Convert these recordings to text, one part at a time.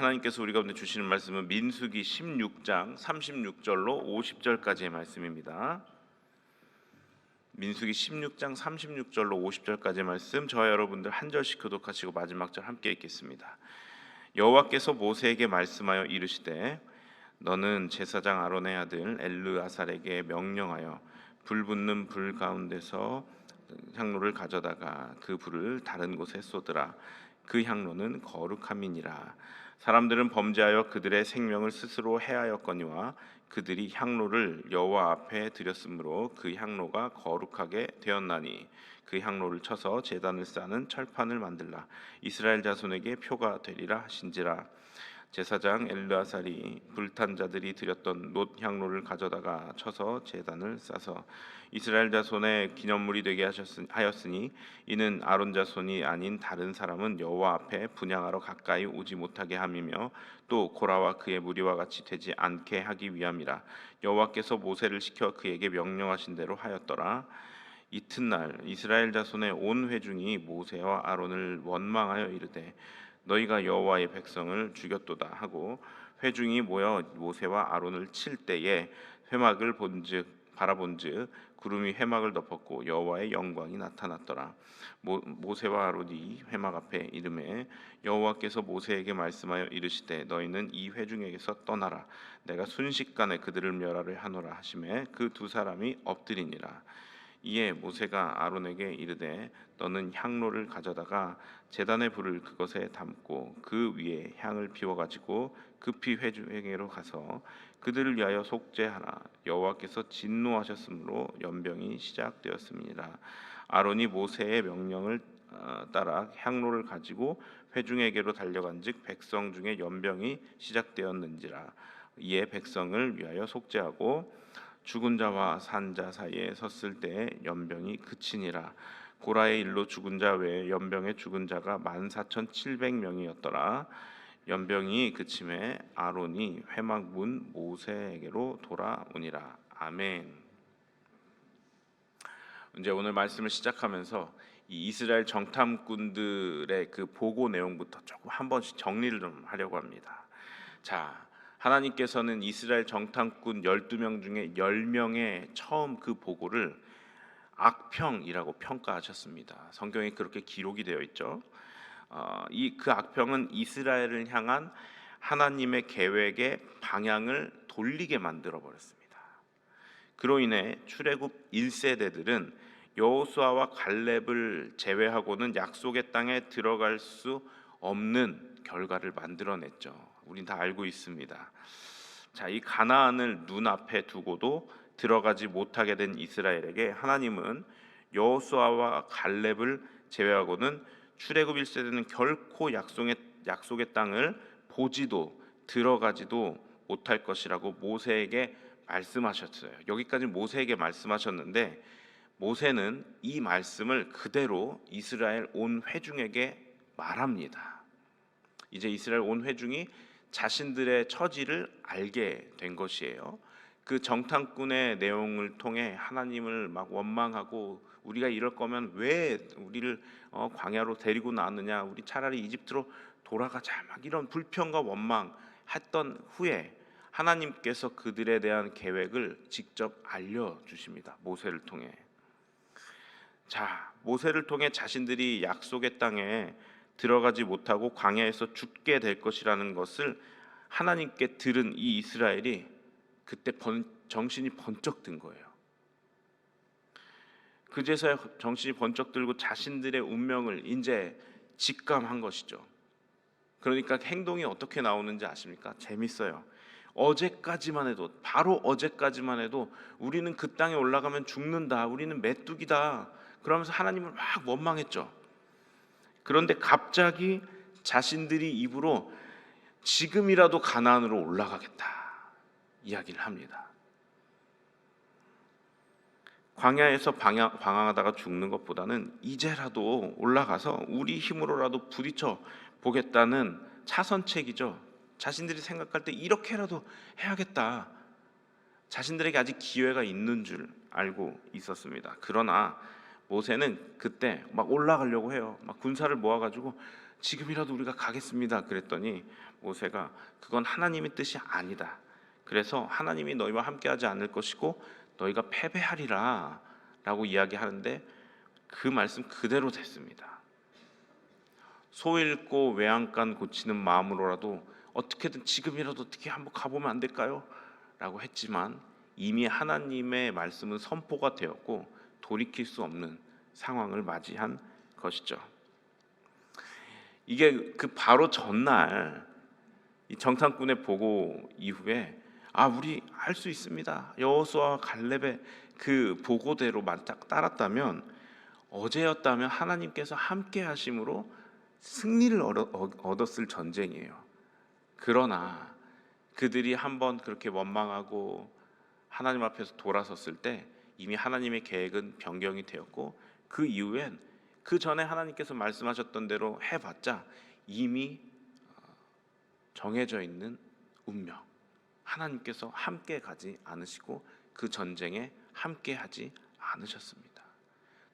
하나님께서 우리 가운데 주시는 말씀은 민수기 16장 36절로 50절까지의 말씀입니다. 민수기 16장 36절로 50절까지의 말씀 저와 여러분들 한 절씩 교독하시고 마지막 절 함께 읽겠습니다. 여호와께서 모세에게 말씀하여 이르시되 너는 제사장 아론의 아들 엘르아살에게 명령하여 불 붙는 불 가운데서 향로를 가져다가 그 불을 다른 곳에 쏟으라 그 향로는 거룩함이니라 사람들은 범죄하여 그들의 생명을 스스로 해하였거니와 그들이 향로를 여호와 앞에 드렸으므로 그 향로가 거룩하게 되었나니 그 향로를 쳐서 제단을 쌓는 철판을 만들라. 이스라엘 자손에게 표가 되리라 하신지라 제사장 엘르아살이 불탄 자들이 드렸던 놋 향로를 가져다가 쳐서 제단을 싸서 이스라엘 자손의 기념물이 되게 하셨으, 하였으니 이는 아론 자손이 아닌 다른 사람은 여호와 앞에 분양하러 가까이 오지 못하게 함이며 또 고라와 그의 무리와 같이 되지 않게 하기 위함이라. 여호와께서 모세를 시켜 그에게 명령하신 대로 하였더라. 이튿날 이스라엘 자손의 온 회중이 모세와 아론을 원망하여 이르되 너희가 여호와의 백성을 죽였도다 하고 회중이 모여 모세와 아론을 칠 때에 회막을 본즉 바라본즉 구름이 회막을 덮었고 여호와의 영광이 나타났더라. 모, 모세와 아론이 회막 앞에 이름에 여호와께서 모세에게 말씀하여 이르시되 너희는 이 회중에게서 떠나라. 내가 순식간에 그들을 멸하려 하노라 하심에 그 두 사람이 엎드리니라. 이에 모세가 아론에게 이르되 너는 향로를 가져다가 제단의 불을 그것에 담고 그 위에 향을 피워 가지고 급히 회중에게로 가서 그들을 위하여 속죄하라. 여호와께서 진노하셨으므로 연병이 시작되었습니다. 아론이 모세의 명령을 어, 따라 향로를 가지고 회중에게로 달려간즉 백성 중에 연병이 시작되었는지라. 이에 백성을 위하여 속죄하고 죽은 자와 산 자 사이에 섰을 때 연병이 그치니라 고라의 일로 죽은 자 외에 연병에 죽은 자가 만 사천 칠백 명이었더라 연병이 그침에 아론이 회막 문 모세에게로 돌아오니라 아멘. 이제 오늘 말씀을 시작하면서 이 이스라엘 정탐꾼들의 그 보고 내용부터 조금 한 번씩 정리를 좀 하려고 합니다. 자, 하나님께서는 이스라엘 정탐꾼 12명 중에 10명의 처음 그 보고를 악평이라고 평가하셨습니다. 성경에 그렇게 기록이 되어 있죠. 어, 이그 악평은 이스라엘을 향한 하나님의 계획의 방향을 돌리게 만들어 버렸습니다. 그로 인해 출애굽 1세대들은 여호수아와 갈렙을 제외하고는 약속의 땅에 들어갈 수 없는 결과를 만들어냈죠. 우린 다 알고 있습니다. 자, 이 가나안을 눈앞에 두고도 들어가지 못하게 된 이스라엘에게 하나님은 여호수아와 갈렙을 제외하고는 출애굽 1세대는 결코 약속의 약속의 땅을 보지도 들어가지도 못할 것이라고 모세에게 말씀하셨어요. 여기까지 모세에게 말씀하셨는데 모세는 이 말씀을 그대로 이스라엘 온 회중에게 말합니다. 이제 이스라엘 온 회중이 자신들의 처지를 알게 된 것이에요. 그 정탐꾼의 내용을 통해 하나님을 막 원망하고 우리가 이럴 거면 왜 우리를 어, 광야로 데리고 나왔느냐? 우리 차라리 이집트로 돌아가자. 막 이런 불평과 원망했던 후에 하나님께서 그들에 대한 계획을 직접 알려 주십니다. 모세를 통해. 자, 모세를 통해 자신들이 약속의 땅에 들어가지 못하고 광야에서 죽게 될 것이라는 것을 하나님께 들은 이 이스라엘이 그때 번, 정신이 번쩍 든 거예요. 그제서야 정신이 번쩍 들고 자신들의 운명을 이제 직감한 것이죠. 그러니까 행동이 어떻게 나오는지 아십니까? 재밌어요. 어제까지만 해도 바로 어제까지만 해도 우리는 그 땅에 올라가면 죽는다. 우리는 메뚜기다. 그러면서 하나님을 막 원망했죠. 그런데 갑자기 자신들이 입으로 지금이라도 가나안으로 올라가겠다 이야기를 합니다. 광야에서 방황, 방황하다가 죽는 것보다는 이제라도 올라가서 우리 힘으로라도 부딪혀 보겠다는 차선책이죠. 자신들이 생각할 때 이렇게라도 해야겠다. 자신들에게 아직 기회가 있는 줄 알고 있었습니다. 그러나 모세는 그때 막 올라가려고 해요. 막 군사를 모아가지고 지금이라도 우리가 가겠습니다. 그랬더니 모세가 그건 하나님의 뜻이 아니다. 그래서 하나님이 너희와 함께하지 않을 것이고 너희가 패배하리라라고 이야기하는데 그 말씀 그대로 됐습니다. 소 잃고 외양간 고치는 마음으로라도 어떻게든 지금이라도 어떻게 한번 가보면 안 될까요? 라고 했지만 이미 하나님의 말씀은 선포가 되었고 돌이킬 수 없는 상황을 맞이한 것이죠. 이게 그 바로 전날 이 정탐꾼의 보고 이후에 아 우리 할수 있습니다. 여호수아와 갈렙의 그 보고대로 만 딱 따랐다면 어제였다면 하나님께서 함께 하심으로 승리를 얻었을 전쟁이에요. 그러나 그들이 한번 그렇게 원망하고 하나님 앞에서 돌아섰을 때 이미 하나님의 계획은 변경이 되었고 그 이후엔 그 전에 하나님께서 말씀하셨던 대로 해봤자 이미 어, 정해져 있는 운명 하나님께서 함께 가지 않으시고 그 전쟁에 함께 하지 않으셨습니다.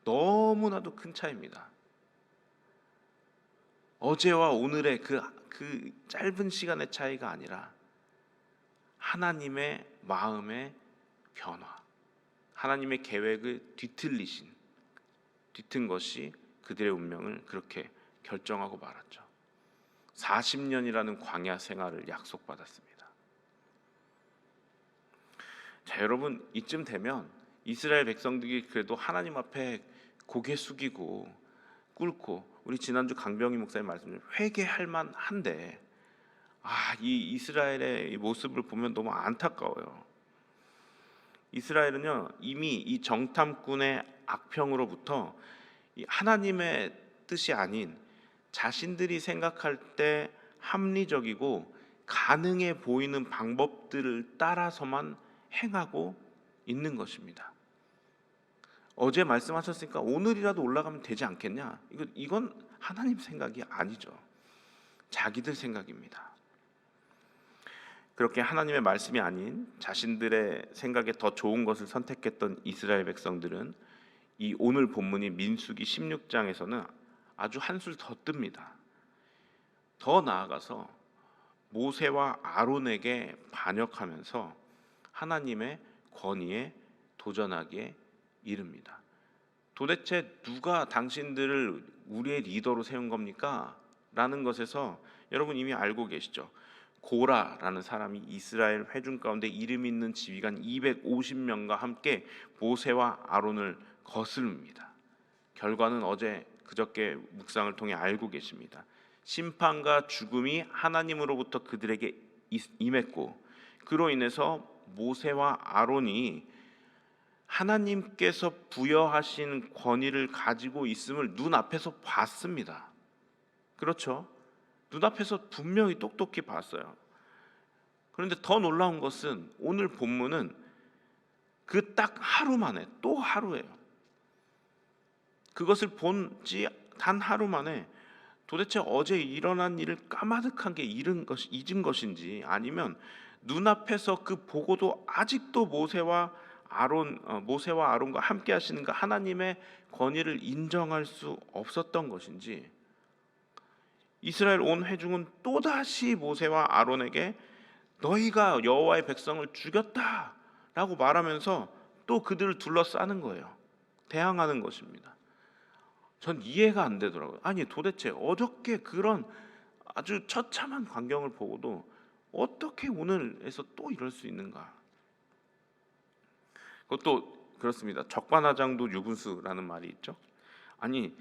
너무나도 큰 차이입니다. 어제와 오늘의 그, 그 짧은 시간의 차이가 아니라 하나님의 마음의 변화, 하나님의 계획을 뒤틀리신 뒤튼 것이 그들의 운명을 그렇게 결정하고 말았죠. 40년이라는 광야 생활을 약속받았습니다. 자, 여러분 이쯤 되면 이스라엘 백성들이 그래도 하나님 앞에 고개 숙이고 꿇고 우리 지난주 강병희 목사님 말씀대로 회개할 만한데 아, 이 이스라엘의 이 모습을 보면 너무 안타까워요. 이스라엘은요 이미 이 정탐꾼의 악평으로부터 이 하나님의 뜻이 아닌 자신들이 생각할 때 합리적이고 가능해 보이는 방법들을 따라서만 행하고 있는 것입니다. 어제 말씀하셨으니까 오늘이라도 올라가면 되지 않겠냐? 이거 이건 하나님 생각이 아니죠. 자기들 생각입니다. 그렇게 하나님의 말씀이 아닌 자신들의 생각에 더 좋은 것을 선택했던 이스라엘 백성들은 이 오늘 본문이 민수기 16장에서는 아주 한술 더 뜹니다. 더 나아가서 모세와 아론에게 반역하면서 하나님의 권위에 도전하기에 이릅니다. 도대체 누가 당신들을 우리의 리더로 세운 겁니까? 라는 것에서 여러분 이미 알고 계시죠. 고라라는 사람이 이스라엘 회중 가운데 이름 있는 지휘관 250명과 함께 모세와 아론을 거스릅니다. 결과는 어제 그저께 묵상을 통해 알고 계십니다. 심판과 죽음이 하나님으로부터 그들에게 임했고 그로 인해서 모세와 아론이 하나님께서 부여하신 권위를 가지고 있음을 눈앞에서 봤습니다. 그렇죠? 눈앞에서 분명히 똑똑히 봤어요. 그런데 더 놀라운 것은 오늘 본문은 그 딱 하루 만에 또 하루예요. 그것을 본지 단 하루 만에 도대체 어제 일어난 일을 까마득한 게 잃은 것 잊은 것인지 아니면 눈앞에서 그 보고도 아직도 모세와 아론 어, 모세와 아론과 함께 하시는 그 하나님의 권위를 인정할 수 없었던 것인지 이스라엘 온 회중은 또다시 모세와 아론에게 너희가 여호와의 백성을 죽였다라고 말하면서 또 그들을 둘러싸는 거예요. 대항하는 것입니다. 전 이해가 안 되더라고요. 아니 도대체 어저께 그런 아주 처참한 광경을 보고도 어떻게 오늘에서 또 이럴 수 있는가? 그것도 그렇습니다. 적반하장도 유분수라는 말이 있죠. 아니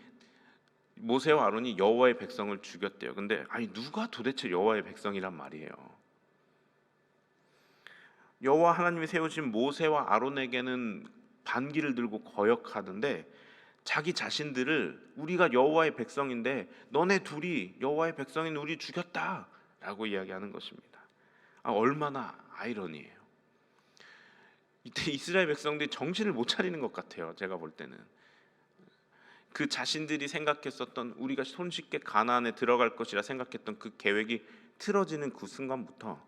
모세와 아론이 여호와의 백성을 죽였대요. 근데 아니 누가 도대체 여호와의 백성이란 말이에요. 여호와 하나님이 세우신 모세와 아론에게는 반기를 들고 거역하는데 자기 자신들을 우리가 여호와의 백성인데 너네 둘이 여호와의 백성인 우리 죽였다라고 이야기하는 것입니다. 아, 얼마나 아이러니해요. 이때 이스라엘 백성들이 정신을 못 차리는 것 같아요. 제가 볼 때는 그 자신들이 생각했었던 우리가 손쉽게 가나안에 들어갈 것이라 생각했던 그 계획이 틀어지는 그 순간부터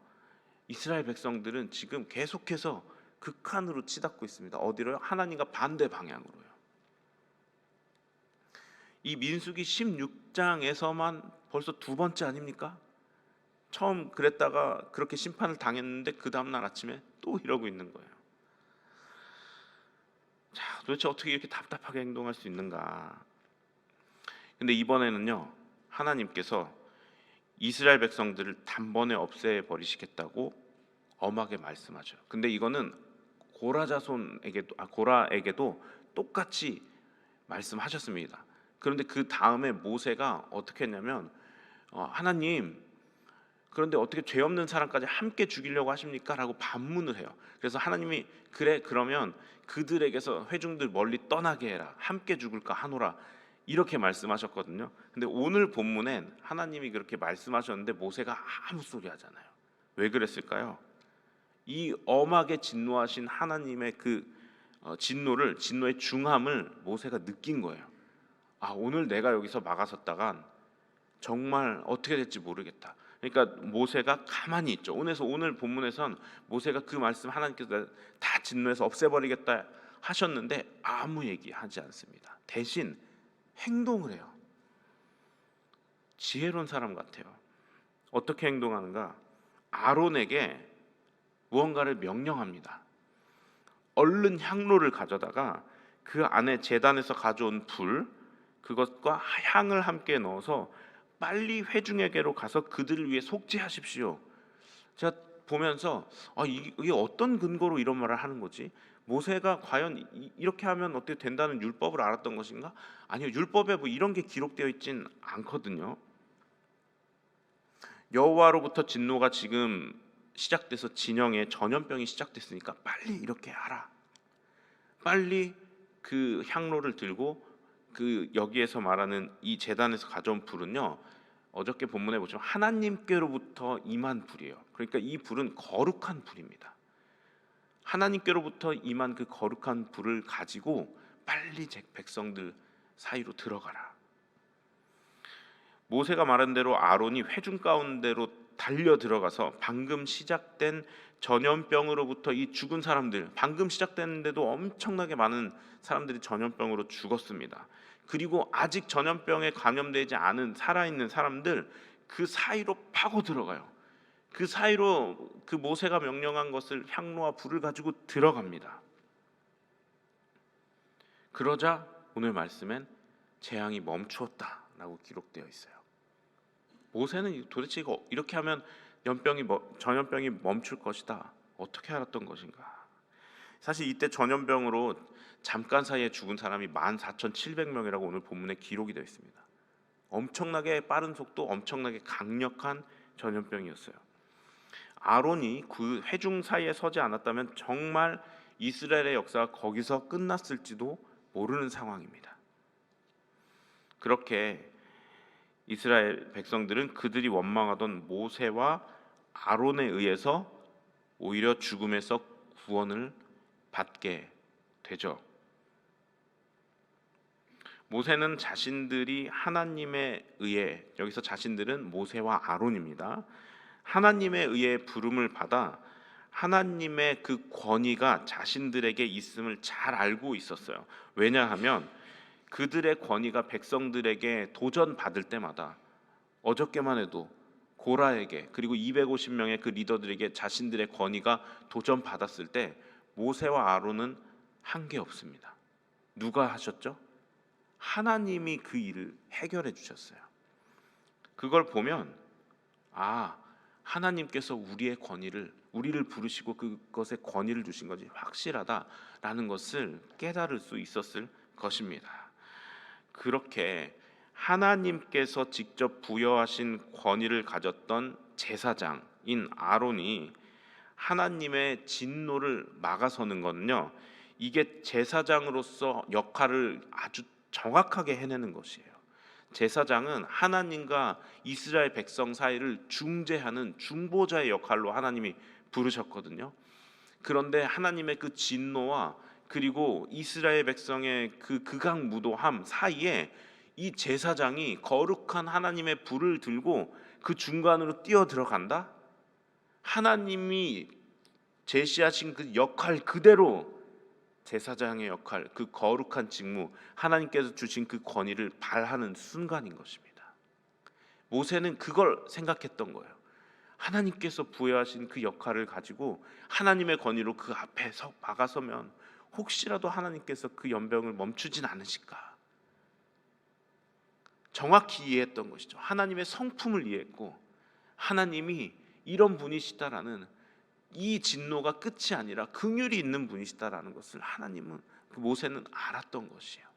이스라엘 백성들은 지금 계속해서 극한으로 치닫고 있습니다. 어디로요? 하나님과 반대 방향으로요. 이 민수기 16장에서만 벌써 두 번째 아닙니까? 처음 그랬다가 그렇게 심판을 당했는데 그 다음 날 아침에 또 이러고 있는 거예요. 자, 도대체 어떻게 이렇게 답답하게 행동할 수 있는가? 근데 이번에는요. 하나님께서 이스라엘 백성들을 단번에 없애 버리시겠다고 엄하게 말씀하죠. 근데 이거는 고라 자손에게도 아 고라에게도 똑같이 말씀하셨습니다. 그런데 그 다음에 모세가 어떻게 했냐면 어, 하나님 그런데 어떻게 죄 없는 사람까지 함께 죽이려고 하십니까?라고 반문을 해요. 그래서 하나님이 그래 그러면 그들에게서 회중들 멀리 떠나게 해라. 함께 죽을까 하노라. 이렇게 말씀하셨거든요. 근데 오늘 본문엔 하나님이 그렇게 말씀하셨는데 모세가 아무 소리 하잖아요. 왜 그랬을까요? 이 엄하게 진노하신 하나님의 그 어, 진노를 진노의 중함을 모세가 느낀 거예요. 아 오늘 내가 여기서 막아섰다간 정말 어떻게 될지 모르겠다. 그러니까 모세가 가만히 있죠. 오늘서 오늘 본문에선 모세가 그 말씀 하나님께서 다 진노해서 없애버리겠다 하셨는데 아무 얘기하지 않습니다. 대신 행동을 해요. 지혜로운 사람 같아요. 어떻게 행동하는가? 아론에게 무언가를 명령합니다. 얼른 향로를 가져다가 그 안에 제단에서 가져온 불 그것과 향을 함께 넣어서 빨리 회중에게로 가서 그들을 위해 속죄하십시오. 제가 보면서 아, 이- 이게 어떤 근거로 이런 말을 하는 거지? 모세가 과연 이- 이렇게 하면 어떻게 된다는 율법을 알았던 것인가? 아니요, 율법에 뭐 이런 게 기록되어 있진 않거든요. 여호와로부터 진노가 지금 시작돼서 진영에 전염병이 시작됐으니까 빨리 이렇게 하라. 빨리 그 향로를 들고 그 여기에서 말하는 이 재단에서 가져온 불은요. 어저께 본문에 보시면 하나님께로부터 임한 불이에요. 그러니까 이 불은 거룩한 불입니다. 하나님께로부터 임한 그 거룩한 불을 가지고 빨리 제 백성들 사이로 들어가라. 모세가 말한 대로 아론이 회중 가운데로 달려 들어가서 방금 시작된 전염병으로부터 이 죽은 사람들 방금 시작됐는데도 엄청나게 많은 사람들이 전염병으로 죽었습니다. 그리고 아직 전염병에 감염되지 않은 살아있는 사람들 그 사이로 파고 들어가요. 그 사이로 그 모세가 명령한 것을 향로와 불을 가지고 들어갑니다. 그러자 오늘 말씀엔 재앙이 멈추었다라고 기록되어 있어요. 모세는 도대체 이거 이렇게 하면 연병이 뭐- 전염병이 멈출 것이다. 어떻게 알았던 것인가? 사실 이때 전염병으로 잠깐 사이에 죽은 사람이 14,700명이라고 오늘 본문에 기록이 되어 있습니다. 엄청나게 빠른 속도, 엄청나게 강력한 전염병이었어요. 아론이 그 회중 사이에 서지 않았다면 정말 이스라엘의 역사가 거기서 끝났을지도 모르는 상황입니다. 그렇게 이스라엘 백성들은 그들이 원망하던 모세와 아론에 의해서 오히려 죽음에서 구원을 받게 되죠. 모세는 자신들이 하나님에 의해 여기서 자신들은 모세와 아론입니다. 하나님에 의해 부름을 받아 하나님의 그 권위가 자신들에게 있음을 잘 알고 있었어요. 왜냐하면 그들의 권위가 백성들에게 도전 받을 때마다 어저께만 해도 고라에게 그리고 250명의 그 리더들에게 자신들의 권위가 도전 받았을 때 모세와 아론은 한 게 없습니다. 누가 하셨죠? 하나님이 그 일을 해결해 주셨어요. 그걸 보면 아 하나님께서 우리의 권위를 우리를 부르시고 그것에 권위를 주신 것이 확실하다라는 것을 깨달을 수 있었을 것입니다. 그렇게 하나님께서 직접 부여하신 권위를 가졌던 제사장인 아론이 하나님의 진노를 막아서는 것은요. 이게 제사장으로서 역할을 아주 정확하게 해내는 것이에요. 제사장은 하나님과 이스라엘 백성 사이를 중재하는 중보자의 역할로 하나님이 부르셨거든요. 그런데 하나님의 그 진노와 그리고 이스라엘 백성의 그 극악 무도함 사이에 이 제사장이 거룩한 하나님의 불을 들고 그 중간으로 뛰어 들어간다. 하나님이 제시하신 그 역할 그대로 제사장의 역할, 그 거룩한 직무, 하나님께서 주신 그 권위를 발하는 순간인 것입니다. 모세는 그걸 생각했던 거예요. 하나님께서 부여하신 그 역할을 가지고 하나님의 권위로 그 앞에 서 막아서면 혹시라도 하나님께서 그 연병을 멈추진 않으실까? 정확히 이해했던 것이죠. 하나님의 성품을 이해했고 하나님이 이런 분이시다라는 이 진노가 끝이 아니라 긍휼이 있는 분이시다라는 것을 하나님은 그 모세는 알았던 것이에요.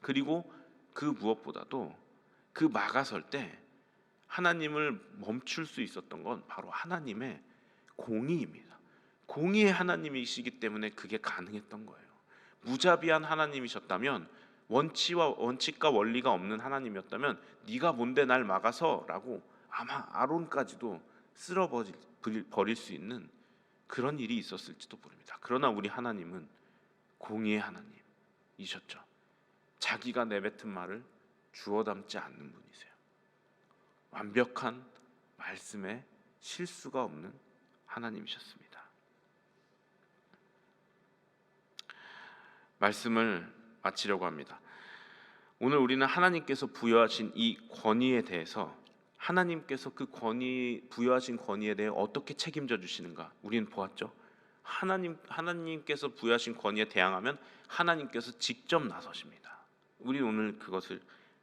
그리고 그 무엇보다도 그 막아설 때 하나님을 멈출 수 있었던 건 바로 하나님의 공의입니다. 공의의 하나님이시기 때문에 그게 가능했던 거예요. 무자비한 하나님이셨다면 원치와 원칙과 원리가 없는 하나님이었다면 네가 뭔데 날 막아서라고 아마 아론까지도 쓸어 버릴, 버릴 수 있는 그런 일이 있었을지도 모릅니다. 그러나 우리 하나님은 공의의 하나님이셨죠. 자기가 내뱉은 말을 주워 담지 않는 분이세요. 완벽한 말씀에 실수가 없는 하나님이셨습니다. 말씀을 마치려고 합니다. 오늘 우리는 하나님께서 부여하신 이 권위에 대해서 하나님께서 그 권위 부여하신 권위에 대해 어떻게 책임져 주시는가 우리는 보았죠. 하나님 하나님께서 부여하신 권위에 대항하면 하나님께서 직접 나서십니다. 우리 오늘 그것을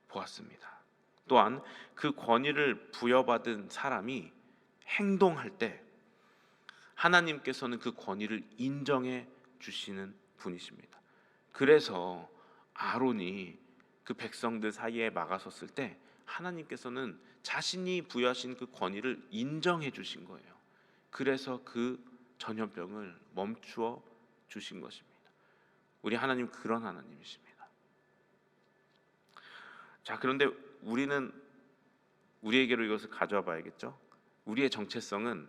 보았습니다. 또한 그 권위를 부여받은 사람이 행동할 때 하나님께서는 그 권위를 인정해 주시는 분이십니다. 그래서 아론이 그 백성들 사이에 막아섰을 때 하나님께서는 자신이 부여하신 그 권위를 인정해 주신 거예요. 그래서 그 전염병을 멈추어 주신 것입니다. 우리 하나님 그런 하나님이십니다. 자, 그런데 우리는 우리에게로 이것을 가져와 봐야겠죠. 우리의 정체성은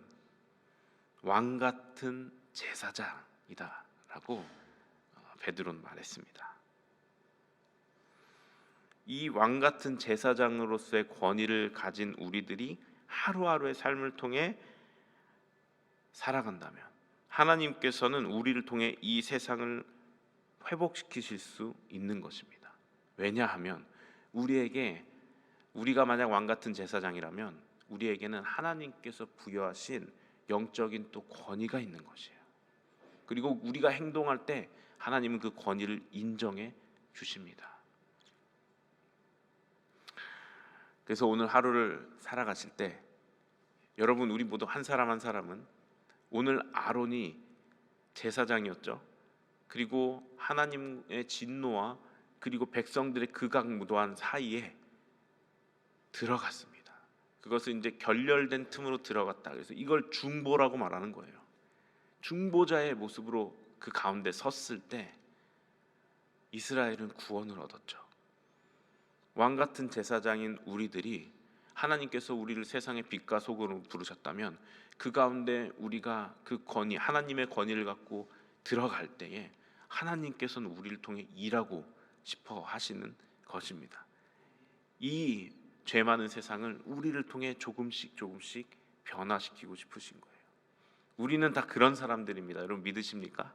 왕 같은 제사장이다라고 어, 베드로는 말했습니다. 이 왕 같은 제사장으로서의 권위를 가진 우리들이 하루하루의 삶을 통해 살아간다면 하나님께서는 우리를 통해 이 세상을 회복시키실 수 있는 것입니다. 왜냐하면 우리에게 우리가 만약 왕 같은 제사장이라면 우리에게는 하나님께서 부여하신 영적인 또 권위가 있는 것이에요. 그리고 우리가 행동할 때 하나님은 그 권위를 인정해 주십니다. 그래서 오늘 하루를 살아가실 때 여러분 우리 모두 한 사람 한 사람은 오늘 아론이 제사장이었죠. 그리고 하나님의 진노와 그리고 백성들의 극악무도한 사이에 들어갔습니다. 그것은 이제 결렬된 틈으로 들어갔다. 그래서 이걸 중보라고 말하는 거예요. 중보자의 모습으로 그 가운데 섰을 때 이스라엘은 구원을 얻었죠. 왕 같은 제사장인 우리들이 하나님께서 우리를 세상의 빛과 소금으로 부르셨다면 그 가운데 우리가 그 권위 하나님의 권위를 갖고 들어갈 때에 하나님께서는 우리를 통해 일하고 싶어 하시는 것입니다. 이 죄 많은 세상을 우리를 통해 조금씩 조금씩 변화시키고 싶으신 거예요. 우리는 다 그런 사람들입니다. 여러분 믿으십니까?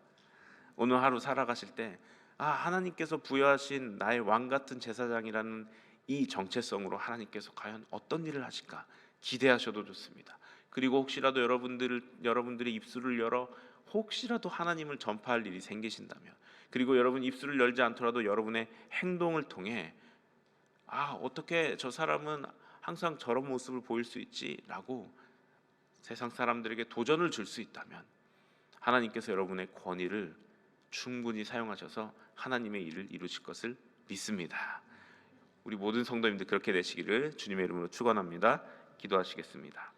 오늘 하루 살아가실 때 아, 하나님께서 부여하신 나의 왕 같은 제사장이라는 이 정체성으로 하나님께서 과연 어떤 일을 하실까 기대하셔도 좋습니다. 그리고 혹시라도 여러분들 여러분들의 입술을 열어 혹시라도 하나님을 전파할 일이 생기신다면 그리고 여러분 입술을 열지 않더라도 여러분의 행동을 통해 아 어떻게 저 사람은 항상 저런 모습을 보일 수 있지라고 세상 사람들에게 도전을 줄 수 있다면 하나님께서 여러분의 권위를 충분히 사용하셔서 하나님의 일을 이루실 것을 믿습니다. 우리 모든 성도님들 그렇게 되시기를 주님의 이름으로 축원합니다. 기도하시겠습니다.